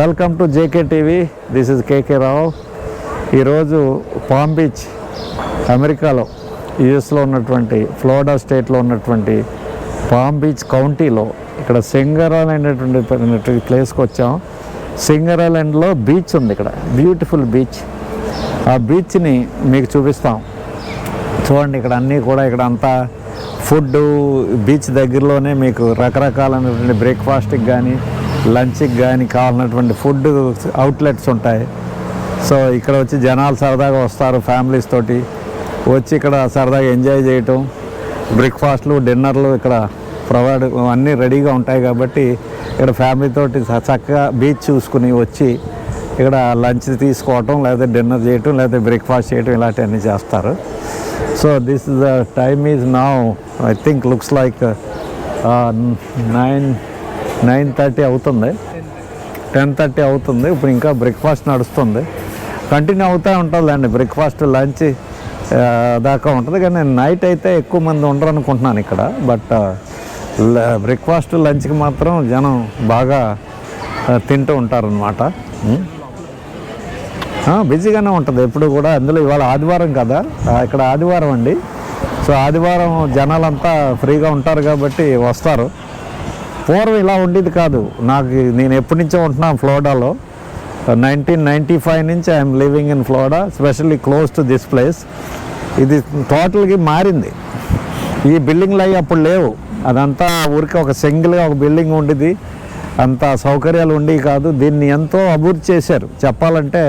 Welcome to JK TV this is KK Rao ఈరోజు palm beach అమెరికాలో యుఎస్లో ఉన్నటువంటి ఫ్లోరిడా స్టేట్లో ఉన్నటువంటి పామ్ బీచ్ కౌంటీలో ఇక్కడ సింగరాల్ అనేటువంటి ప్లేస్కి వచ్చాం. సింగరాలండ్లో బీచ్ ఉంది ఇక్కడ. బ్యూటిఫుల్ బీచ్ ఆ బీచ్ని మీకు చూపిస్తాం. చూడండి ఇక్కడ అన్నీ కూడా ఇక్కడ అంతా ఫుడ్ బీచ్ దగ్గరలోనే మీకు రకరకాలైనటువంటి బ్రేక్ఫాస్ట్కి కానీ లంచ్కి కానీ కావాలన్నటువంటి ఫుడ్ అవుట్లెట్స్ ఉంటాయి. సో ఇక్కడ వచ్చి జనాలు సరదాగా వస్తారు ఫ్యామిలీస్ తోటి. వచ్చి ఇక్కడ సరదాగా ఎంజాయ్ చేయటం. బ్రేక్ఫాస్ట్లు డిన్నర్లు ఇక్కడ ప్రొవైడ్ అన్నీ రెడీగా ఉంటాయి కాబట్టి ఇక్కడ ఫ్యామిలీతో చ- చక్కగా బీచ్ చూసుకుని వచ్చి ఇక్కడ లంచ్ తీసుకోవటం లేదా డిన్నర్ చేయటం లేదా బ్రేక్ఫాస్ట్ చేయటం ఇలాంటివన్నీ చేస్తారు. So this is the time is now I think looks like nine nine thirty అవుతుంది. టెన్ థర్టీ అవుతుంది. ఇప్పుడు ఇంకా బ్రేక్ఫాస్ట్ నడుస్తుంది. కంటిన్యూ అవుతూ ఉంటుందండి బ్రేక్ఫాస్ట్ లంచ్ దాకా ఉంటుంది. కానీ నైట్ అయితే ఎక్కువ మంది ఉండరు అనుకుంటున్నాను ఇక్కడ. బట్ బ్రేక్ఫాస్ట్ లంచ్కి మాత్రం జనం బాగా తింటూ ఉంటారనమాట బిజీగానే ఉంటుంది. ఎప్పుడు కూడా అందులో ఇవాళ ఆదివారం కదా. ఇక్కడ ఆదివారం అండి. సో ఆదివారం జనాలంతా ఫ్రీగా ఉంటారు కాబట్టి వస్తారు. పూర్వం ఇలా ఉండేది కాదు. నాకు నేను ఎప్పటి నుంచో ఉంటున్నాను ఫ్లోరిడాలో నైన్టీన్ నైంటీ ఫైవ్ నుంచి I'm living in Florida specially close to this place ఇది టోటల్గా మారింది. ఈ బిల్డింగ్లు అయ్యి అప్పుడు లేవు. అదంతా ఊరికి ఒక సింగిల్గా ఒక బిల్డింగ్ ఉండేది. అంత సౌకర్యాలు ఉండేవి కాదు. దీన్ని ఎంతో అభివృద్ధి చేశారు. చెప్పాలంటే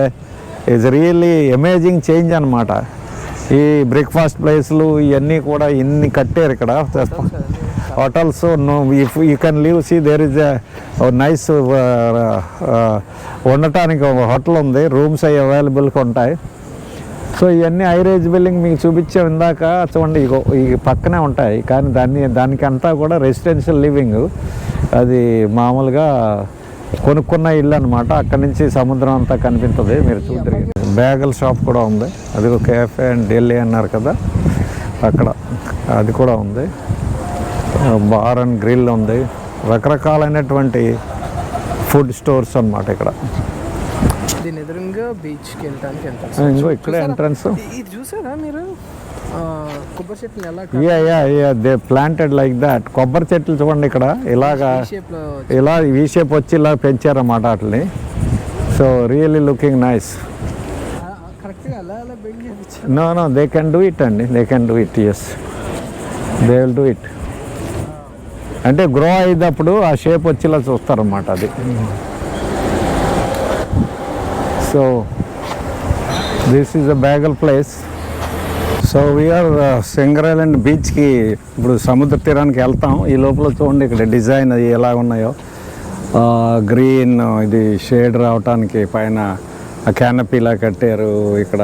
ఇట్స్ రియల్లీ అమేజింగ్ చేంజ్ అనమాట ఈ బ్రేక్ఫాస్ట్ ప్లేస్లు ఇవన్నీ కూడా ఇన్ని కట్టారు ఇక్కడ. Hotels no if you can leave see there is nice ఉండటానికి ఒక హోటల్ ఉంది. రూమ్స్ అవి అవైలబుల్గా ఉంటాయి. సో ఇవన్నీ ఐరేజ్ బిల్డింగ్ మీకు చూపించాం ఇందాక. చూడండి ఇగో ఈ పక్కనే ఉంటాయి. కానీ దాన్ని దానికంతా కూడా రెసిడెన్షియల్ లివింగ్ అది మామూలుగా కొనుక్కున్న ఇల్లు అనమాట అక్కడి నుంచి సముద్రం అంతా కనిపిస్తుంది. మీరు చూద్దరు బ్యాగల్ షాప్ కూడా ఉంది. అది ఒక కేఫే అండ్ ఢిల్లీ అన్నారు కదా. అక్కడ అది కూడా ఉంది. బార్ అండ్ గ్రిల్ ఉంది. రకరకాలైనటువంటి ఫుడ్ స్టోర్స్ అన్నమాట ఇక్కడ. దీని ఎదురుగా బీచ్కి వెళ్ళడానికి ఎంత ఇంకో ఇక్కడే ఎంట్రన్స్ ఇది చూసారా మీరు? ఆ, కొబ్బరి చెట్టుని ఎలా yeah yeah yeah they planted like that కొబ్బరి చెట్లు చూడండి ఇక్కడ. ఇలాగా ఇలా ఈ షేప్ వచ్చి ఇలా పెంచారన్నమాట వాటిని. So really looking nice no no they can do it అండి. They can do it yes they will do it అంటే గ్రో అయినప్పుడు ఆ షేప్ వచ్చేలా చూస్తారన్నమాట అది. So this is a bagel place so we're Singer and బీచ్కి ఇప్పుడు సముద్ర తీరానికి వెళ్తాం. ఈ లోపల చూడండి ఇక్కడ డిజైన్ అది ఎలా ఉన్నాయో. గ్రీన్ ఇది షేడ్ రావటానికి పైన క్యానపీలా కట్టారు. ఇక్కడ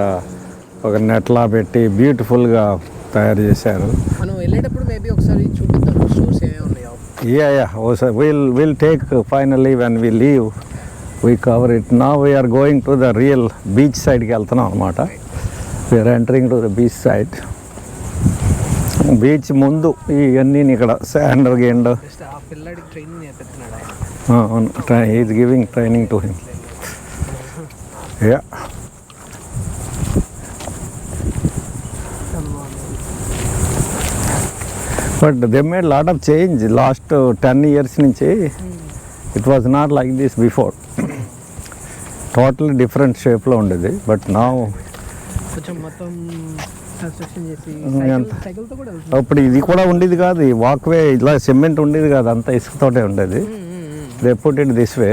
ఒక నెట్లా పెట్టి బ్యూటిఫుల్గా తయారు చేశారు. మనం వెళ్ళేటప్పుడు మేబీ ఒకసారి చూపిద్దాం స్టోర్స్ ఏమేమి ఉన్నాయో yeah yeah will will take finally when we leave we cover it నా we're going to the real beach సైడ్కి వెళ్తున్నాం అనమాట we're entering to the beach side beach ముందు ఇవన్నీ ఇక్కడ శాండ్ గేండ్ జస్ట్ ఆ పిల్లడికి ట్రైనింగ్ నేర్పిస్తున్నాడు? ఆయన అవును. Is giving training to him yeah but they made lot of change last ten years నుంచి. It was not like this before total different షేప్లో ఉండేది. బట్ నా వెళ్తుంది. అప్పుడు ఇది కూడా ఉండేది కాదు. ఈ వాక్వే ఇలా సిమెంట్ ఉండేది కాదు. అంతా ఇసుకతోటే ఉండేది. ఇట్ దిస్ వే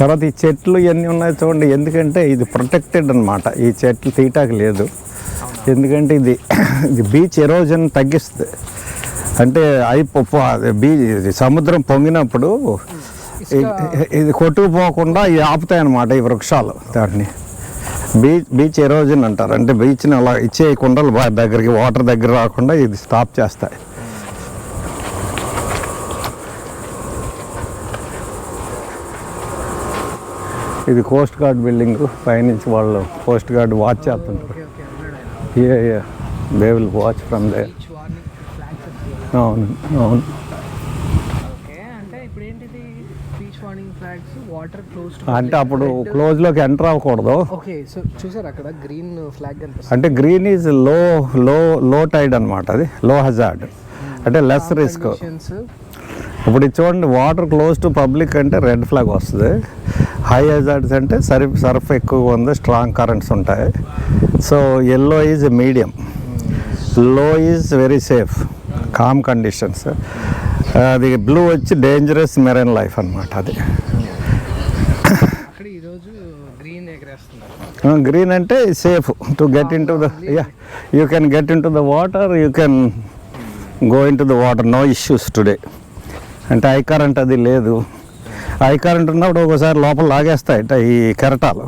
తర్వాత ఈ చెట్లు ఇవన్నీ ఉన్నాయి చూడండి. ఎందుకంటే ఇది ప్రొటెక్టెడ్ అన్నమాట. ఈ చెట్లు తీయటానికి లేదు. ఎందుకంటే ఇది ఇది బీచ్ ఎరోజన్ తగ్గిస్తుంది. అంటే అయి బీచ్ సముద్రం పొంగినప్పుడు ఇది కొట్టుకుపోకుండా ఇవి ఆపుతాయి అన్నమాట ఈ వృక్షాలు దాన్ని. బీచ్ బీచ్ ఎరోజన్ అంటారు. అంటే బీచ్ని అలా ఇచ్చే కుండలు దగ్గరికి వాటర్ దగ్గర రాకుండా ఇది స్టాప్ చేస్తాయి. ఇది కోస్ట్ గార్డ్ బిల్డింగ్. పైనుంచి వాళ్ళు కోస్ట్ గార్డ్ వాచ్ చేస్తుంటారు. ఏ ఏ they will watch from there అవును అవును. అంటే వాటర్ క్లోజ్ అప్పుడు క్లోజ్లోకి ఎంటర్ అవ్వకూడదు. ఓకే సో చూసారు అక్కడ గ్రీన్ ఫ్లాగ్ అంటే గ్రీన్ ఈజ్లో లో లో టైడ్ అనమాట అది లో హజార్డ్ అంటే లెస్ రిస్క్ ఇప్పుడు చూడండి వాటర్ క్లోజ్ టు పబ్లిక్ అంటే రెడ్ ఫ్లాగ్ వస్తుంది. హై హజార్డ్స్ అంటే సర్ఫ్ సర్ఫ్ ఎక్కువగా ఉంది స్ట్రాంగ్ కరెంట్స్ ఉంటాయి. So yellow is medium low is very safe calm conditions అది బ్లూ వచ్చి డేంజరస్ మెరైన్ లైఫ్ అనమాట అది. గ్రీన్ అంటే safe to get into the yeah you can get into the water you can go into the water no issues today అంటే I current అది లేదు. I current ఉన్నప్పుడు ఒకసారి లోపల లాగేస్తాయట ఈ కెరటాలు.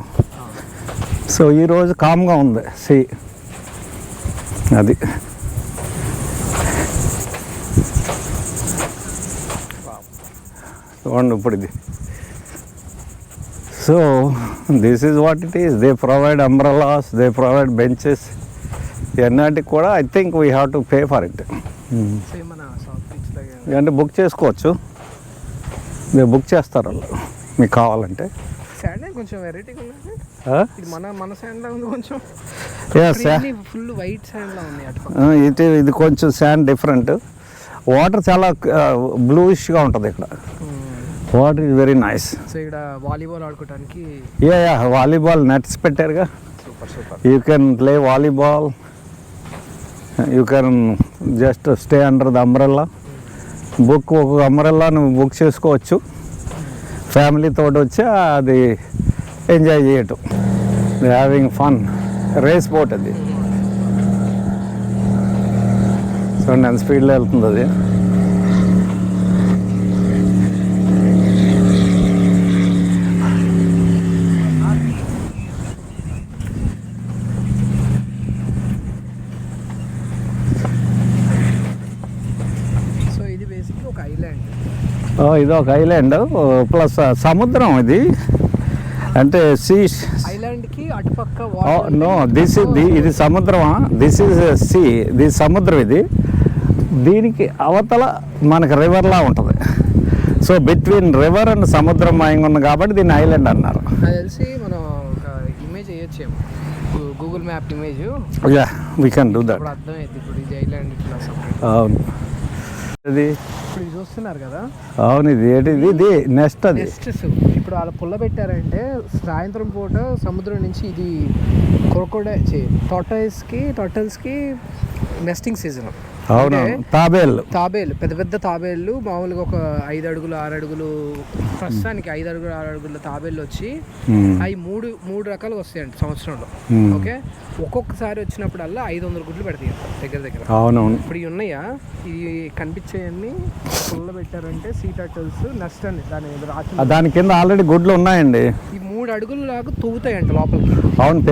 సో ఈరోజు కామ్గా ఉంది సి. అది. చూడండి ఇప్పుడు ఇది. So this is what it is. They provide umbrellas they provide benches. ఇవన్నిటికి కూడా I think we have to pay for it. అంటే బుక్ చేసుకోవచ్చు. దే బుక్ చేస్తారు వాళ్ళు మీకు కావాలంటే. శాండ్ కొంచెం వెరైటీగా ఇది మన మన శాండ్ లా ఉంది కొంచెం. ఫుల్ వైట్ ఉంది ఇది ఇది కొంచెం శాండ్ డిఫరెంట్ వాటర్ చాలా బ్లూయిష్గా ఉంటుంది ఇక్కడ. Water is very nice so ఇక్కడ వాలీబాల్ ఆడుకోవడానికి yeah yeah volleyball nets పెట్టారుగా. You can play volleyball you can just stay under the umbrella book ఒక అంబ్రెల్లా నువ్వు బుక్ చేసుకోవచ్చు. ఫ్యామిలీ తోటి వచ్చి అది ఎంజాయ్ చేయటం. హ్యావింగ్ ఫన్ రేస్ బోట్ అది. చూడండి ఎంత స్పీడ్లో వెళ్తుంది అది సో ఇది బేసిక్ ఒక ఐలాండ్ ఓ, ఇది ఒక ఐలాండ్. ప్లస్ సముద్రం ఇది. అంటే సీ ఐలాండ్కి అటుపక్క నో దిస్ ఇది సముద్రమా? దిస్ ఇస్ సీ ఇది సముద్రం ఇది. దీనికి అవతల మనకి రివర్లా ఉంటుంది. సో బిట్వీన్ రివర్ అండ్ సముద్రం మాయంగా ఉంది కాబట్టి దీన్ని ఐలాండ్ అన్నారు. తెలిసి మనం ఒక image వేయచ్చేమో. Google map image yeah we can do that ఇప్పుడు అర్థమైంది ఇప్పుడు ఇది ఐలాండ్ ఇట్లా separate. అవును. ఇది ఇప్పుడు ఇది చూస్తున్నారు కదా? అవును ఇది ఏంటి? ఇది ఇది నెక్స్ట్ అది. నెస్టెస్ ఇప్పుడు వాళ్ళ పుల్ల పెట్టారంటే సాయంత్రం పూట సముద్రం నుంచి ఇది కొరకొడే టోటల్స్కి టోటల్స్కి నెస్టింగ్ సీజన్ అవును? తాబేళ్ళు తాబేలు. పెద్ద పెద్ద తాబేళ్ళు మామూలుగా ఒక ఐదు అడుగులు ఆరు అడుగులు ప్రస్తుతానికి ఐదు అడుగులు ఆరు అడుగుల తాబేళ్ళు వచ్చి. అవి మూడు మూడు రకాలు వస్తాయంట సంవత్సరంలో. ఓకే? ఒక్కొక్కసారి వచ్చినప్పుడల్లా ఐదు వందల గుడ్లు పెడతాయి దగ్గర దగ్గర. అవునవును. ఇప్పుడు ఇవి ఉన్నాయా? ఇవి కనిపించేయన్ని పుల్ల పెట్టారంటే సీ టర్టల్స్ నెక్స్ట్ అండి దాని దాని కింద ఆల్రెడీ గుడ్లు ఉన్నాయండి. ఈ మూడు అడుగులు లాగా తవ్వుతాయంట లోపలికి. అవును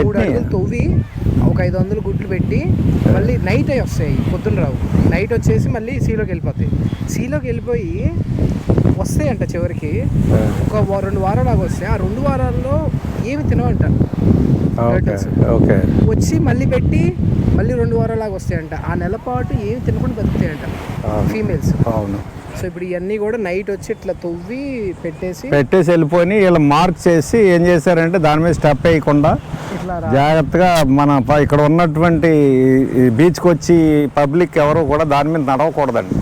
తవ్వి ఒక ఐదు వందలు గుడ్లు పెట్టి మళ్ళీ నైట్ అవి వస్తాయి పొద్దున్న రావు. నైట్ వచ్చేసి మళ్ళీ సీలోకి వెళ్ళిపోతాయి. సీలోకి వెళ్ళిపోయి వస్తాయంట చివరికి. ఒక రెండు వారాలు వస్తాయి. ఆ రెండు వారాల్లో ఏమి తినవంట. ఓకే వచ్చి మళ్ళీ పెట్టి మళ్ళీ రెండు వారాలు లాగా వస్తాయంట. ఆ నెల పాటు ఏమి తినకుండా బతుకుతాయంట. ఫీమేల్స్ అవును. సో ఇప్పుడు ఇవన్నీ కూడా నైట్ వచ్చి ఇట్లా తవ్వి పెట్టేసి పెట్టేసి వెళ్ళిపోయి వీళ్ళు మార్క్ చేసి ఏం చేశారంటే దాని మీద స్టెప్ వేయకుండా జాగ్రత్తగా మన ఇక్కడ ఉన్నటువంటి బీచ్కి వచ్చి పబ్లిక్ ఎవరు కూడా దాని మీద నడవకూడదండి.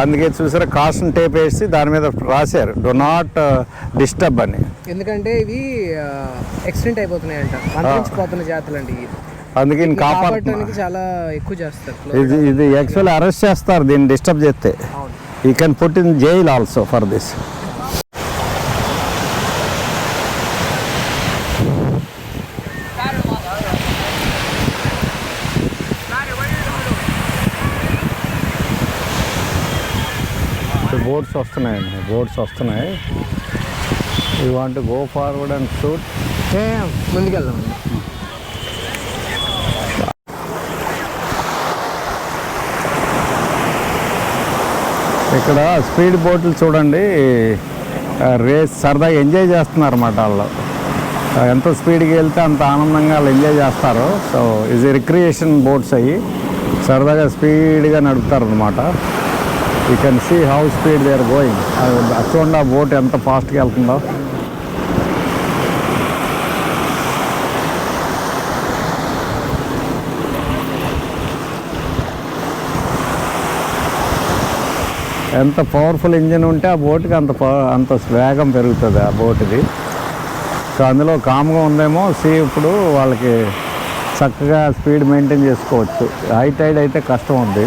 అందుకే చూసారా కాషన్ టేప్ వేసి దాని మీద రాశారు. డో నాట్ డిస్టర్బ్ అని. ఎందుకంటే ఇవి ఎక్స్టెంట్ అయిపోతున్నాయంట. అంతరించిపోతున్న జాతులు అండి అందుకే కాపాడటానికి చాలా ఎక్కువ చేస్తారు. ఇది ఇది యాక్చువల్లీ అరెస్ట్ చేస్తారు దీన్ని డిస్టర్బ్ చేస్తే. He can put in jail also for this boards వస్తున్నాయండి బోర్డ్స్ వస్తున్నాయి you want go forward and shoot ముందుకెళ్దాం. ఇక్కడ స్పీడ్ బోట్లు చూడండి. రేస్ సరదాగా ఎంజాయ్ చేస్తున్నారు అన్నమాట వాళ్ళు ఎంత స్పీడ్కి వెళ్తే అంత ఆనందంగా వాళ్ళు ఎంజాయ్ చేస్తారు. సో ఇది రిక్రియేషన్ బోట్స్ అయ్యి సరదాగా స్పీడ్గా నడుపుతారు అనమాట you can see how speed they are going చూడండి ఆ బోట్ ఎంత ఫాస్ట్గా వెళ్తుందో. ఎంత పవర్ఫుల్ ఇంజిన్ ఉంటే ఆ బోట్కి అంత అంత వేగం పెరుగుతుంది ఆ బోట్ది. సో అందులో కామ్గా ఉందేమో సీ ఇప్పుడు వాళ్ళకి చక్కగా స్పీడ్ మెయింటైన్ చేసుకోవచ్చు. హై టైడ్ అయితే కష్టం ఉంది.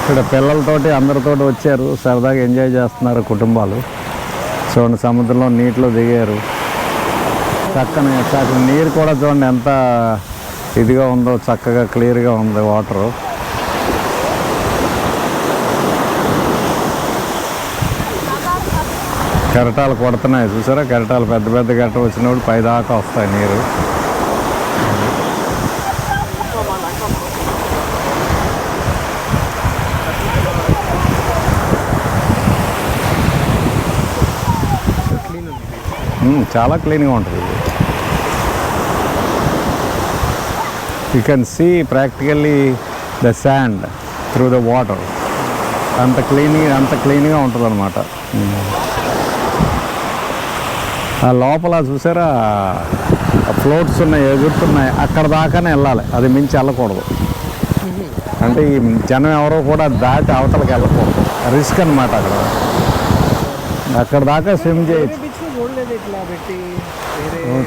ఇక్కడ పిల్లలతోటి అందరితోటి వచ్చారు. సరదాగా ఎంజాయ్ చేస్తున్నారు కుటుంబాలు. చూడండి సముద్రంలో నీటిలో దిగారు. చక్కని చక్కని నీరు కూడా చూడండి ఎంత ఇదిగా ఉందో చక్కగా క్లియర్గా ఉంది వాటరు. కెరటాలు కొడుతున్నాయి చూసారా? కెరటాలు పెద్ద పెద్ద గట్ట వచ్చినప్పుడు పైదాకా వస్తాయి నీరు. చాలా క్లీన్గా ఉంటుంది. You can see practically the sand through the water అంత క్లీన్గా అంత క్లీన్గా ఉంటుంది అనమాట ఆ లోపల చూసారా? ఫ్లోట్స్ ఉన్నాయి ఎగురుతున్నాయి అక్కడ దాకానే వెళ్ళాలి. అది మించి వెళ్ళకూడదు. అంటే ఈ జనం ఎవరో కూడా దాటి అవతలకి వెళ్ళకూడదు. రిస్క్ అనమాట అక్కడ. అక్కడ దాకా స్విమ్ చేయొచ్చు.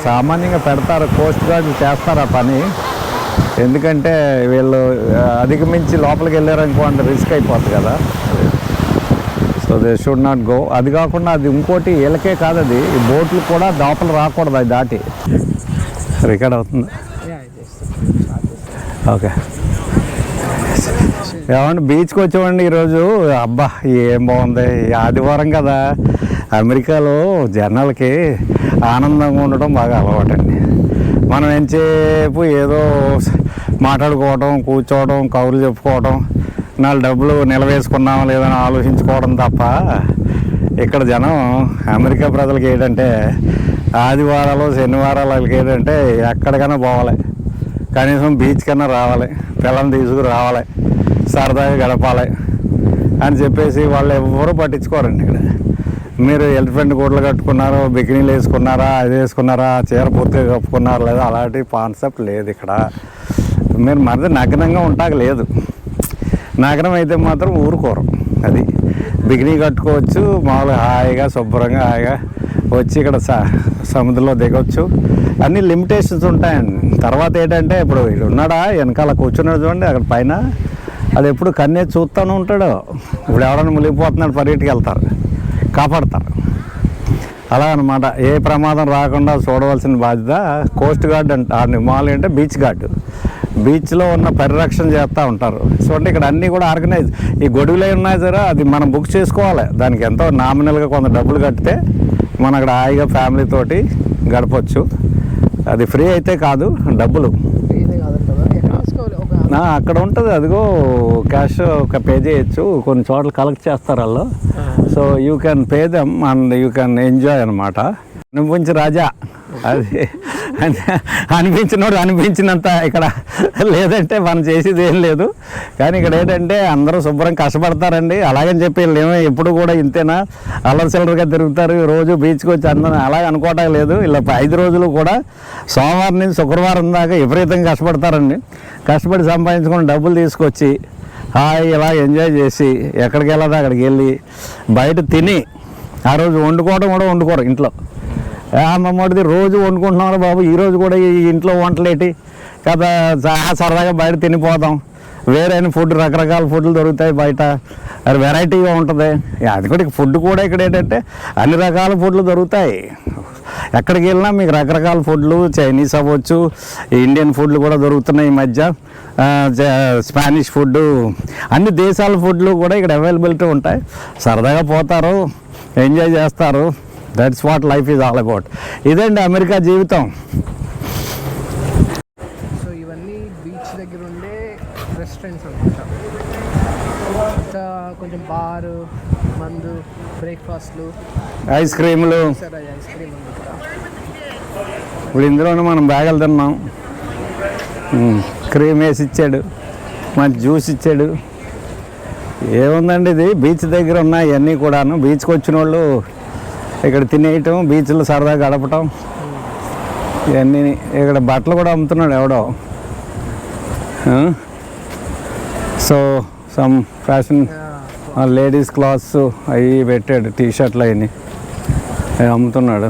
సామాన్యంగా పెడతారు కోస్ట్ గార్డ్ చేస్తారు ఆ పని. ఎందుకంటే వీళ్ళు అధికమించి అధిగమించి లోపలికి అంత రిస్క్ అయిపోతుంది కదా. So they should not go అది కాకుండా అది ఇంకోటి వీళ్ళకే కాదు అది. ఈ బోట్లు కూడా లోపల రాకూడదు అది దాటి. రికార్డ్ అవుతుంది. ఓకే ఏమండి బీచ్కి వచ్చామండి ఈరోజు. అబ్బా ఏం బాగుంది. ఆదివారం కదా. అమెరికాలో జనాలకి ఆనందంగా ఉండటం బాగా అలవాటండి. మనం ఎంతసేపు ఏదో మాట్లాడుకోవడం కూర్చోవడం కౌలు చెప్పుకోవడం నాలుగు డబ్బులు నిలవేసుకున్నామా లేదని ఆలోచించుకోవడం తప్ప ఇక్కడ జనం అమెరికా ప్రజలకి ఏంటంటే ఆదివారాలు శనివారాలు వాళ్ళకి ఏంటంటే ఎక్కడికైనా పోవాలి. కనీసం బీచ్ కన్నా రావాలి. పిల్లల్ని తీసుకుని రావాలి. సరదాగా గడపాలి. అని చెప్పేసి వాళ్ళు ఎవరు పట్టించుకోరండి ఇక్కడ. మీరు ఎలిఫెంట్ గోడలు కట్టుకున్నారు బికినీలు వేసుకున్నారా అది వేసుకున్నారా చీర పూర్తిగా కప్పుకున్నారా లేదా అలాంటి కాన్సెప్ట్ లేదు ఇక్కడ. మీరు మరిది నగ్నంగా ఉంటాక లేదు. నగరం అయితే మాత్రం ఊరుకోరు. అది బికినీ కట్టుకోవచ్చు మామూలుగా హాయిగా శుభ్రంగా హాయిగా వచ్చి ఇక్కడ స సముద్రంలో దిగొచ్చు. అన్ని లిమిటేషన్స్ ఉంటాయండి. తర్వాత ఏంటంటే ఇప్పుడు వీడు ఉన్నాడా వెనకాల కూర్చున్నాడు చూడండి అక్కడ పైన. అది ఎప్పుడు కన్నే చూస్తూనే ఉంటాడు. ఇప్పుడు ఎవరైనా మునిగిపోతున్నాడు పరిగెట్టుకు వెళ్తారు. కాపాడతారు. అలా అనమాట ఏ ప్రమాదం రాకుండా చూడవలసిన బాధ్యత కోస్ట్ గార్డ్ అంట ఆ మామూలు అంటే బీచ్ గార్డ్ బీచ్లో ఉన్న పరిరక్షణ చేస్తూ ఉంటారు. చూడండి ఇక్కడ అన్నీ కూడా ఆర్గనైజ్ ఈ గొడుగులు ఉన్నాయి సరే అది మనం బుక్ చేసుకోవాలి. దానికి ఎంతో నామినల్గా కొంత డబ్బులు కడితే మనం అక్కడ హాయిగా ఫ్యామిలీ తోటి గడపచ్చు. అది ఫ్రీ అయితే కాదు డబ్బులు. అక్కడ ఉంటుంది అదిగో క్యాష్ ఒక పే చేయొచ్చు. కొన్ని చోట్ల కలెక్ట్ చేస్తారు వాళ్ళు. So you can pay them and you can enjoy అనమాట అనిపించి రాజా. అది అని- అనిపించినోడు అనిపించినంత ఇక్కడ లేదంటే మనం చేసేది ఏం లేదు. కానీ ఇక్కడ ఏంటంటే అందరూ శుభ్రం కష్టపడతారండి. అలాగని చెప్పి వీళ్ళు ఎప్పుడు కూడా ఇంతేనా? అల్లసిల్లరగా తిరుగుతారు. రోజు బీచ్కి వచ్చి అందరం అలాగ అనుకోవటం లేదు. ఇలా ఐదు రోజులు కూడా సోమవారం నుంచి శుక్రవారం దాకా విపరీతంగా కష్టపడతారండి. కష్టపడి సంపాదించుకుని డబ్బులు తీసుకొచ్చి ఇలా ఎంజాయ్ చేసి ఎక్కడికి వెళ్ళదా అక్కడికి వెళ్ళి బయట తిని ఆ రోజు వండుకోవడం కూడా వండుకోరు ఇంట్లో. ఆ మమ్మడిది రోజు వండుకుంటున్నారు బాబు ఈ రోజు కూడా ఈ ఇంట్లో వంటలేటి. కదా చాలా సరదాగా బయట తినిపోదాం. వేరే ఫుడ్ రకరకాల ఫుడ్లు దొరుకుతాయి బయట. అది వెరైటీగా ఉంటుంది. అది కూడా ఫుడ్ కూడా ఇక్కడ ఏంటంటే అన్ని రకాల ఫుడ్లు దొరుకుతాయి. ఎక్కడికి వెళ్ళినా మీకు రకరకాల ఫుడ్లు చైనీస్ అవ్వచ్చు ఇండియన్ ఫుడ్లు కూడా దొరుకుతున్నాయి ఈ మధ్య. స్పానిష్ ఫుడ్ అన్ని దేశాల ఫుడ్లు కూడా ఇక్కడ అవైలబిలిటీ ఉంటాయి. సరదాగా పోతారు ఎంజాయ్ చేస్తారు. That's what life is all about ఇదండి అమెరికా జీవితం. సో ఇవన్నీ బీచ్ దగ్గర ఉండే రెస్టారెంట్స్ అనమాట ఇంకా కొంచెం బారు మందు బ్రేక్ఫాస్ట్లు. ఐస్ క్రీములు. సరే ఐస్ క్రీమ్ ఉంది ఇక్కడ ఇప్పుడు ఇందులోనే మనం బ్యాగలు తిన్నాం. క్రీమ్ వేసి ఇచ్చాడు మంచి జ్యూస్ ఇచ్చాడు. ఏముందండి ఇది? బీచ్ దగ్గర ఉన్నాయి ఇవన్నీ కూడాను. బీచ్కి వచ్చిన వాళ్ళు ఇక్కడ తినేయటం బీచ్లో సరదా గడపటం. ఇవన్నీ ఇక్కడ బట్టలు కూడా అమ్ముతున్నాడు ఎవడో. So some fashion ladies clothes అవి పెట్టాడు టీ షర్ట్లు అవన్నీ అవి అమ్ముతున్నాడు.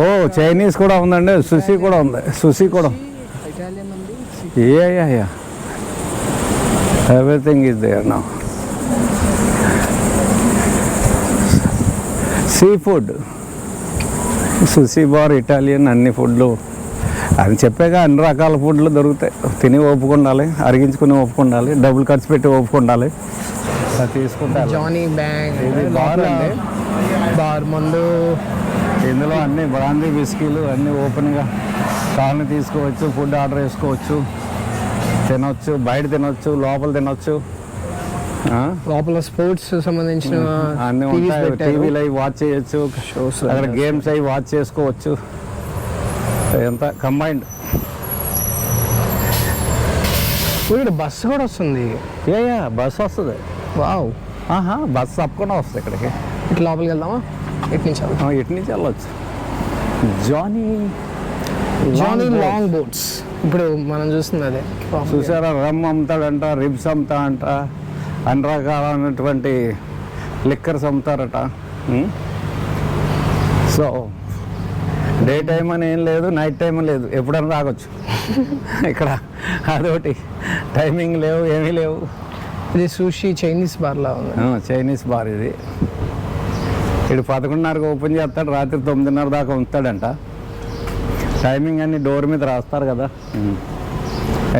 ఓ చైనీస్ కూడా ఉందండి సుషి కూడా ఉంది సుషి కూడా. Yeah yeah everything is there నా seafood sushi bar Italian అన్ని ఫుడ్లు అని చెప్పాక అన్ని రకాల ఫుడ్లు దొరుకుతాయి. తిని ఒప్పుకుండాలి అరిగించుకుని ఒప్పుకుండాలి డబ్బులు ఖర్చు పెట్టి ఒప్పుకుండాలి. అది జానీ బ్యాంగ్ ఇది బార్ మందు. ఇందులో అన్ని బ్రాందీ బిస్కీలు అన్నీ ఓపెన్గా. కాళ్ళని తీసుకోవచ్చు ఫుడ్ ఆర్డర్ చేసుకోవచ్చు. తినొచ్చు బయట తినొచ్చు లోపల తినొచ్చు? లోపల స్పోర్ట్స్ సంబంధించిన అన్నీ. టీవీలో అవి వాచ్ చేయొచ్చు. Shows అక్కడ గేమ్స్ అవి వాచ్ చేసుకోవచ్చు. ఎంత? కంబైండ్ ఇక్కడ బస్సు కూడా వస్తుంది. ఏ బస్ వస్తుంది. వావ్. ఆహా బస్ తప్పకుండా వస్తుంది ఇక్కడికి. ఇట్లా లోపలికి వెళ్దామా? ఇటు నుంచి వెళ్దాం ఇటు నుంచి వెళ్ళొచ్చు. Johnny Johnny. లాంగ్ బోట్స్ ఇప్పుడు మనం చూస్తుంది అదే. చూసారా రమ్ అమ్ముతాడంట రిబ్స్ అమ్ముతాడంట అన్ని రకాలైనటువంటి లిక్కర్స్ అమ్ముతారట. సో డే టైం అని ఏం లేదు నైట్ టైం లేదు. ఎప్పుడైనా రాగొచ్చు. ఇక్కడ అదొకటి. టైమింగ్ లేవు ఏమీ లేవు. ఇది సూషి చైనీస్ బార్ లా ఉంది. చైనీస్ బార్ ఇది. ఇటు పదకొండున్నరకు ఓపెన్ చేస్తాడు రాత్రి తొమ్మిదిన్నర దాకా ఉంచుతాడంట. టైమింగ్ అన్ని డోర్ మీద రాస్తారు కదా.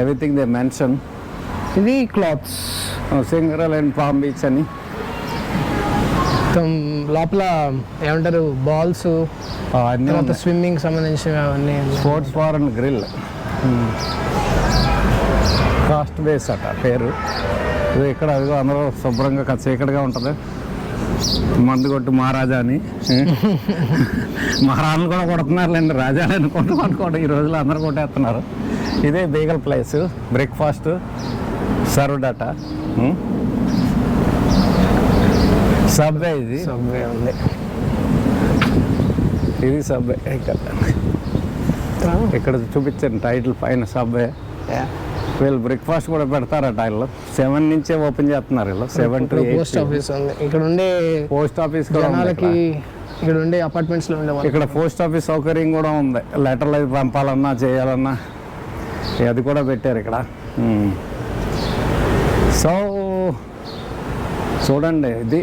ఎవ్రీథింగ్ దే మెన్షన్ ఇది clothes Singer and Palm Beach అని. లోపల ఏమంటారు బాల్స్ తర్వాత స్విమ్మింగ్ సంబంధించిన అవన్నీ sports bar and grill cast base అట పేరు. ఇది ఇక్కడ అదిగో అందరూ శుభ్రంగా చీకటిగా ఉంటుంది. మందు కొట్టు మహారాజా అని మహారాజులు కూడా కొడుతున్నారులేండి. రాజాలు అనుకుంటాం అనుకోండి. ఈ రోజుల్లో అందరూ కొట్టేస్తున్నారు. ఇదే బీగల్ ప్లేస్ బ్రేక్ఫాస్ట్ సర్వ్డ్ అట సబ్వే ఇది. సబ్వే ఉంది. ఇది సబ్వే. ఇక్కడ. ఇక్కడ చూపించాను టైటిల్ పైన సబ్వే. వీళ్ళు బ్రేక్ఫాస్ట్ కూడా పెడతారట వీళ్ళు. సెవెన్ నుంచే ఓపెన్ చేస్తున్నారు వీళ్ళు. సెవెన్ టు పోస్ట్ ఆఫీస్ ఉంది. ఇక్కడ ఉండే పోస్ట్ ఆఫీస్ జనాలకి ఇక్కడ. ఉండే అపార్ట్మెంట్స్లో ఉండే ఇక్కడ పోస్ట్ ఆఫీస్ సౌకర్యం కూడా ఉంది. లెటర్లు అవి పంపాలన్నా చేయాలన్నా. అది కూడా పెట్టారు ఇక్కడ. సో చూడండి ఇది.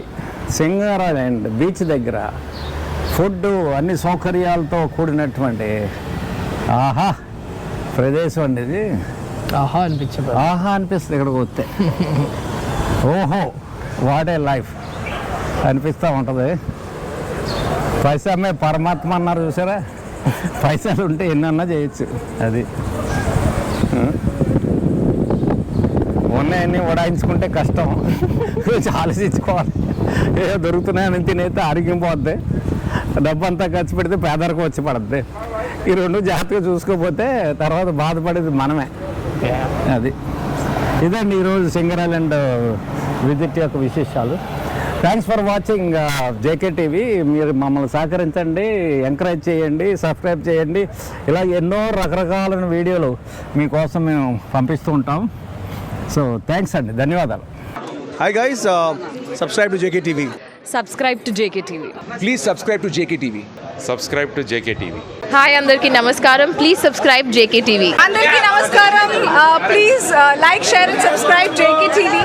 సింగారాజ్ అండ్ బీచ్ దగ్గర ఫుడ్ అన్ని సౌకర్యాలతో కూడినటువంటి ఆహా ప్రదేశం అండి ఇది. ఆహా అనిపించే ఆహా అనిపిస్తుంది ఇక్కడికి వస్తే. ఓహో వాట్ ఏ లైఫ్ అనిపిస్తూ ఉంటుంది. పైసమే పరమాత్మ అన్నారు చూసారా? పైసలు ఉంటే ఎన్నన్నా చేయొచ్చు అది ఆ? ఉన్నాయన్నీ ఉడాయించుకుంటే కష్టం. ఆలోచించుకోవాలి. ఏదో దొరుకుతున్నాయని ఆరోగ్యం పోద్ది. డబ్బంతా ఖర్చు పెడితే పేదరికం వచ్చి పడుద్ది. ఈ రెండు జాగ్రత్తగా చూసుకోకపోతే తర్వాత బాధపడేది మనమే. అది. ఇదండి ఈరోజు సింగరాల్ అండ్ విజిట్ యొక్క విశేషాలు. Thanks for watching JK TV మీరు మమ్మల్ని సహకరించండి ఎంకరేజ్ చేయండి సబ్స్క్రైబ్ చేయండి. ఇలా ఎన్నో రకరకాలైన వీడియోలు మీకోసం మేము పంపిస్తూ ఉంటాం. సో థ్యాంక్స్ అండి ధన్యవాదాలు Hi guys, uh, subscribe to JKTV. Subscribe to JKTV Please subscribe to JKTV. subscribe to JKTV. Hi అందరికీ నమస్కారం ప్లీజ్ సబ్స్క్రైబ్ జేకేటీవీ అందరికీ నమస్కారం please like share and subscribe JK TV